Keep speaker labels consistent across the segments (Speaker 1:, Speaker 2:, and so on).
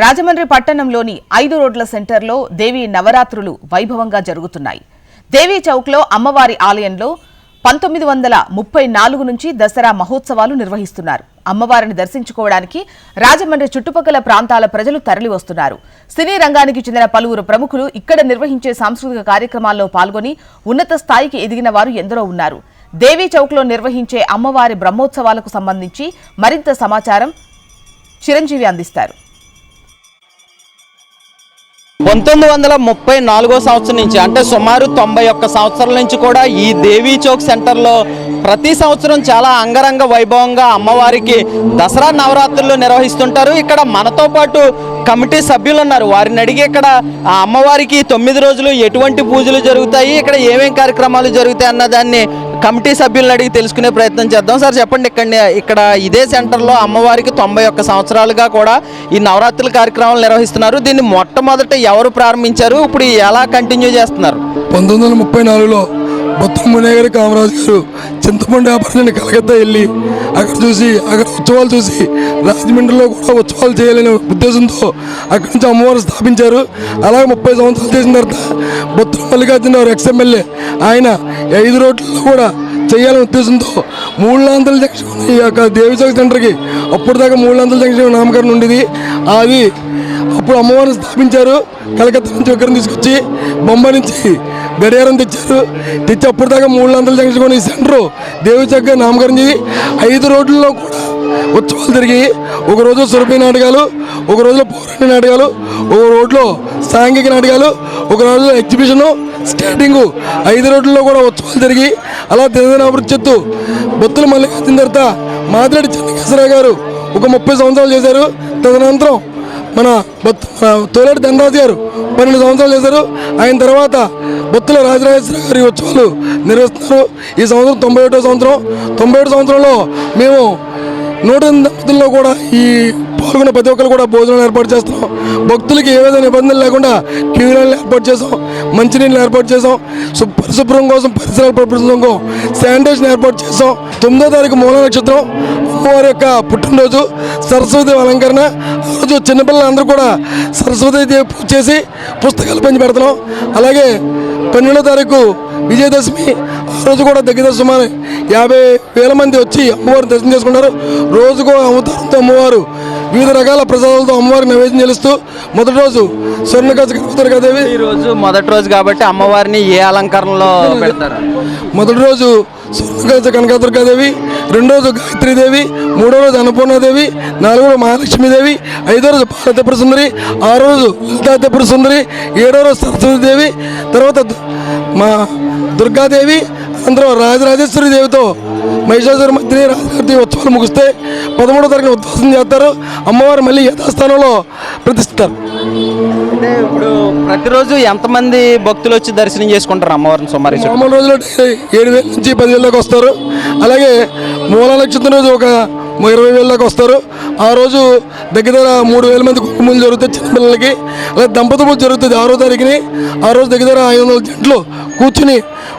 Speaker 1: రాజమండ్రి పట్టణంలోని ఐదు రోడ్ల సెంటర్లో దేవి నవరాత్రులు వైభవంగా జరుగుతున్నాయి. దేవీ చౌక్లో అమ్మవారి ఆలయంలో పంతొమ్మిది వందల ముప్పై నాలుగు నుంచి దసరా మహోత్సవాలు నిర్వహిస్తున్నారు. అమ్మవారిని దర్శించుకోవడానికి రాజమండ్రి చుట్టుపక్కల ప్రాంతాల ప్రజలు తరలి వస్తున్నారు సినీ రంగానికి చెందిన పలువురు ప్రముఖులు ఇక్కడ నిర్వహించే సాంస్కృతిక కార్యక్రమాల్లో పాల్గొని ఉన్నత స్థాయికి ఎదిగిన వారు ఎందరో ఉన్నారు. దేవీ చౌక్లో నిర్వహించే అమ్మవారి బ్రహ్మోత్సవాలకు సంబంధించి మరింత సమాచారం చిరంజీవి అందిస్తారు.
Speaker 2: పంతొమ్మిది వందల ముప్పై నాలుగో సంవత్సరం నుంచి అంటే సుమారు తొంభై ఒక్క సంవత్సరాల నుంచి కూడా ఈ దేవీ చౌక్ సెంటర్లో ప్రతి సంవత్సరం చాలా అంగరంగ వైభవంగా అమ్మవారికి దసరా నవరాత్రులు నిర్వహిస్తుంటారు. ఇక్కడ మనతో పాటు కమిటీ సభ్యులు ఉన్నారు. వారిని అడిగి ఇక్కడ ఆ అమ్మవారికి తొమ్మిది రోజులు ఎటువంటి పూజలు జరుగుతాయి ఇక్కడ ఏమేం కార్యక్రమాలు జరుగుతాయి అన్న దాన్ని కమిటీ సభ్యులను అడిగి తెలుసుకునే ప్రయత్నం చేద్దాం. సార్ చెప్పండి ఇక్కడ ఇక్కడ ఇదే సెంటర్లో అమ్మవారికి తొంభై ఒక్క సంవత్సరాలుగా కూడా ఈ నవరాత్రుల కార్యక్రమాలు నిర్వహిస్తున్నారు. దీన్ని మొట్టమొదట ఎవరు ప్రారంభించారు? ఇప్పుడు ఎలా కంటిన్యూ చేస్తున్నారు?
Speaker 3: పంతొమ్మిది వందల ముప్పై నాలుగులో బొత్తం గారి కామరాజు గారు చింతపండు వ్యాపారాన్ని కలకత్తా వెళ్ళి అక్కడ చూసి అక్కడ ఉత్సవాలు చూసి రాజమండ్రిలో కూడా ఉత్సవాలు చేయాలనే ఉద్దేశంతో అక్కడి నుంచి అమ్మవారు స్థాపించారు. అలాగే ముప్పై సంవత్సరాలు చేసిన తర్వాత బొత్తుల మల్లికార్జున ఆయన ఐదు రోడ్లలో కూడా చేయాలనే ఉద్దేశంతో మూడు లాంతల జంక్షన్ ఈ యొక్క దేవిచౌక్ సెంటర్కి అప్పుడు దాకా మూడు లాంతల జంక్షన్ నామకరణం ఉండేది. అది అప్పుడు అమ్మవారిని స్థాపించారు. కలకత్తా నుంచి విగ్రహం తీసుకొచ్చి బొంబాయి నుంచి గడియారం తెచ్చారు. తెచ్చి అప్పుడు దాకా మూడు వందల జంక్షన్ ఈ సెంటర్ దేవి నామకరణ చేసి ఐదు రోడ్లలో కూడా ఉత్సవాలు జరిగి ఒక రోజు సురభి నాటకాలు ఒక రోజులో పౌరాణి నాటకాలు ఒక రోడ్లో సాంఘిక నాటకాలు ఒక రోజులో ఎగ్జిబిషను స్కేటింగ్ ఐదు రోడ్లలో కూడా ఉత్సవాలు జరిగి అలా తినదని అభివృద్ధి చెత్తు బొత్తుల మల్లికార్జున తర్వాత మాదిరెడ్డి చెన్నకేశ్వరరావు గారు ఒక ముప్పై సంవత్సరాలు చేశారు. తదనంతరం మన బొత్ తోలేటి ధనరాజు గారు పన్నెండు సంవత్సరాలు చేశారు. ఆయన తర్వాత బొత్తుల రాజరాజేశ్వర గారి ఉత్సవాలు నిర్వహిస్తున్నారు. ఈ సంవత్సరం తొంభై ఒకటో సంవత్సరం. తొంభై ఒకటో సంవత్సరంలో మేము నూట ఎనిమిదిలో కూడా ఈ పాల్గొన్న ప్రతి ఒక్కరు కూడా భోజనాలు ఏర్పాటు చేస్తున్నాం భక్తులకి ఏ విధంగా ఇబ్బందులు లేకుండా క్యూరాలు ఏర్పాటు చేసాం మంచినీళ్ళు ఏర్పాటు చేసాం సు పరిశుభ్రం కోసం పరిసరాల పరిశుభ్రం శానిటేషన్ ఏర్పాటు చేసాం తొమ్మిదో తారీఖు మూల నక్షత్రం అమ్మవారి యొక్క పుట్టినరోజు సరస్వతి అలంకరణ. రోజు చిన్నపిల్లలందరూ కూడా సరస్వతి పూజ చేసి పుస్తకాలు పంచి పెడుతున్నాం అలాగే పన్నెండో తారీఖు విజయదశమి ఆ రోజు కూడా దగ్గర సుమారు యాభై వేల మంది వచ్చి అమ్మవారిని దర్శనం చేసుకున్నారు రోజుకో అవతారంతో అమ్మవారు వివిధ రకాల ప్రసాదాలతో అమ్మవారికి నైవేద్యం చెల్లిస్తూ మొదటి రోజు స్వర్ణకాశ కనకదుర్గాదేవి
Speaker 2: ఈ రోజు మొదటి రోజు కాబట్టి అమ్మవారిని ఏ అలంకరణలో పెడతారు?
Speaker 3: మొదటి రోజు స్వర్ణకాశ కనకదుర్గాదేవి రెండో రోజు గాయత్రీదేవి మూడో రోజు అన్నపూర్ణాదేవి నాలుగో రోజు మహాలక్ష్మీదేవి ఐదో రోజు పార్వతీపుర సుందరి ఆరో రోజు లలితాత్రిపుర సుందరి ఏడో రోజు సరస్వతీదేవి తర్వాత మా దుర్గాదేవి అనంతరం రాజరాజేశ్వరి దేవితో మహిషాసుర మధ్యని రాజగారి ఉత్సవాలు ముగిస్తే పదమూడో తారీఖున ఉద్వాసం చేస్తారు. అమ్మవారు మళ్ళీ యథాస్థానంలో ప్రతిష్ఠిస్తారు.
Speaker 2: అంటే ఇప్పుడు ప్రతిరోజు ఎంతమంది భక్తులు వచ్చి దర్శనం చేసుకుంటారు అమ్మవారిని సుమారు?
Speaker 3: మామూలు రోజుల్లో డైలీ ఏడు వేల నుంచి పదివేల దాకా వస్తారు. అలాగే మూల నక్షత్రం రోజు ఒక ఇరవై వేల దాకా వస్తారు. ఆ రోజు దగ్గర దగ్గర మూడు వేల మంది కుటుంబాలు జరుగుతాయి చిన్నపిల్లలకి. అలాగే దంపతి పూజ జరుగుతుంది ఆరో తారీఖుని. ఆ రోజు దగ్గర దగ్గర ఐదు వందల జంటలు కూర్చుని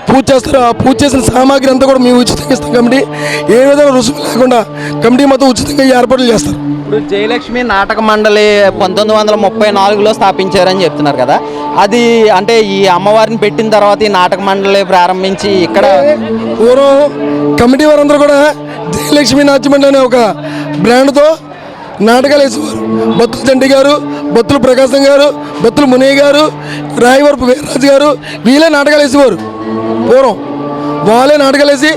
Speaker 3: పూజ చేస్తారు. ఆ పూజ చేసిన సామాగ్రి అంతా కూడా మేము ఉచితంగా ఇస్తాం కమిటీ ఏ విధంగా రుసుము లేకుండా కమిటీ మొత్తం ఉచితంగా ఏర్పాట్లు చేస్తారు.
Speaker 2: ఇప్పుడు జయలక్ష్మి నాటక మండలి పంతొమ్మిది వందల ముప్పై నాలుగులో స్థాపించారని చెప్తున్నారు కదా. అది అంటే ఈ అమ్మవారిని పెట్టిన తర్వాత ఈ నాటక మండలి ప్రారంభించి ఇక్కడ
Speaker 3: పూర్వం కమిటీ వారందరూ కూడా జయలక్ష్మి నాట్యమండలి అనే ఒక బ్రాండ్తో నాటకాలు వేసేవారు. బత్తుల చంటి గారు బత్తుల ప్రకాశం గారు బత్తుల మునయ్య గారు రాయవరపు వీర్రాజు గారు వీళ్ళే నాటకాలు వేసేవారు. పూర్వం వాళ్ళే నాటకాలు వేసి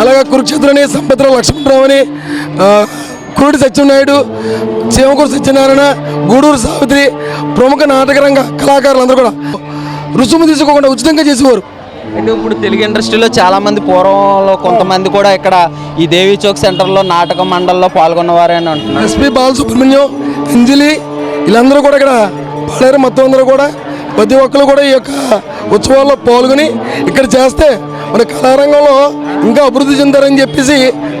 Speaker 3: అలాగే కురుక్షేత్రని సంపత్రావు లక్ష్మణరావు అని ఆ, కురుడి సత్యనాయుడు శివకూరు సత్యనారాయణ గూడూరు సావిత్రి ప్రముఖ నాటక రంగ కళాకారులందరూ కూడా రుసుము తీసుకోకుండా ఉచితంగా చేసేవారు.
Speaker 2: అంటే ఇప్పుడు తెలుగు ఇండస్ట్రీలో చాలా మంది పూర్వంలో కొంతమంది కూడా ఇక్కడ ఈ దేవి చౌక్ సెంటర్లో నాటక మండలిలో పాల్గొన్నవారే అని అంటున్నారు.
Speaker 3: ఎస్పి బాలసుబ్రహ్మణ్యం అంజలి వీళ్ళందరూ కూడా ఇక్కడ పాడారు మొత్తం అందరూ కూడా. ప్రతి ఒక్కరు కూడా ఈ యొక్క ఉత్సవాల్లో పాల్గొని ఇక్కడ చేస్తే మన కళారంగంలో ఇంకా అభివృద్ధి చెందారని చెప్పేసి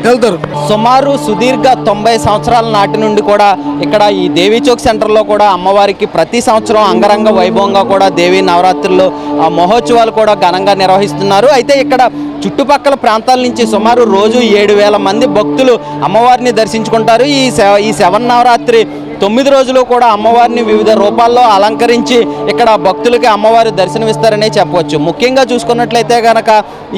Speaker 3: వెళ్తారు.
Speaker 2: సుమారు సుదీర్ఘ తొంభై సంవత్సరాల నాటి నుండి కూడా ఇక్కడ ఈ దేవీ చౌక్ సెంటర్లో కూడా అమ్మవారికి ప్రతి సంవత్సరం అంగరంగ వైభవంగా కూడా దేవీ నవరాత్రుల్లో ఆ మహోత్సవాలు కూడా ఘనంగా నిర్వహిస్తున్నారు. అయితే ఇక్కడ చుట్టుపక్కల ప్రాంతాల నుంచి సుమారు రోజు ఏడు వేల మంది భక్తులు అమ్మవారిని దర్శించుకుంటారు. ఈ ఈ శవన్ నవరాత్రి తొమ్మిది రోజులు కూడా అమ్మవారిని వివిధ రూపాల్లో అలంకరించి ఇక్కడ భక్తులకి అమ్మవారి దర్శనమిస్తారనే చెప్పవచ్చు. ముఖ్యంగా చూసుకున్నట్లయితే కనుక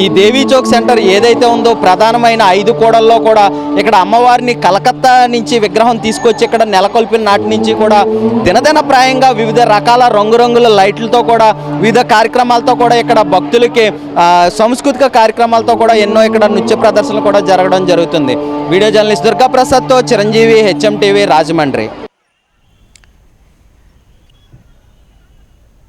Speaker 2: ఈ దేవీ చౌక్ సెంటర్ ఏదైతే ఉందో ప్రధానమైన ఐదు కోడల్లో కూడా ఇక్కడ అమ్మవారిని కలకత్తా నుంచి విగ్రహం తీసుకొచ్చి ఇక్కడ నెలకొల్పిన నాటి నుంచి కూడా దినదిన ప్రాయంగా వివిధ రకాల రంగురంగుల లైట్లతో కూడా వివిధ కార్యక్రమాలతో కూడా ఇక్కడ భక్తులకి సాంస్కృతిక కార్యక్రమాలతో కూడా ఎన్నో ఇక్కడ నృత్య ప్రదర్శనలు కూడా జరగడం జరుగుతుంది. Video journalist దుర్గాప్రసాద్తో Chiranjeevi H M TV Rajahmundry.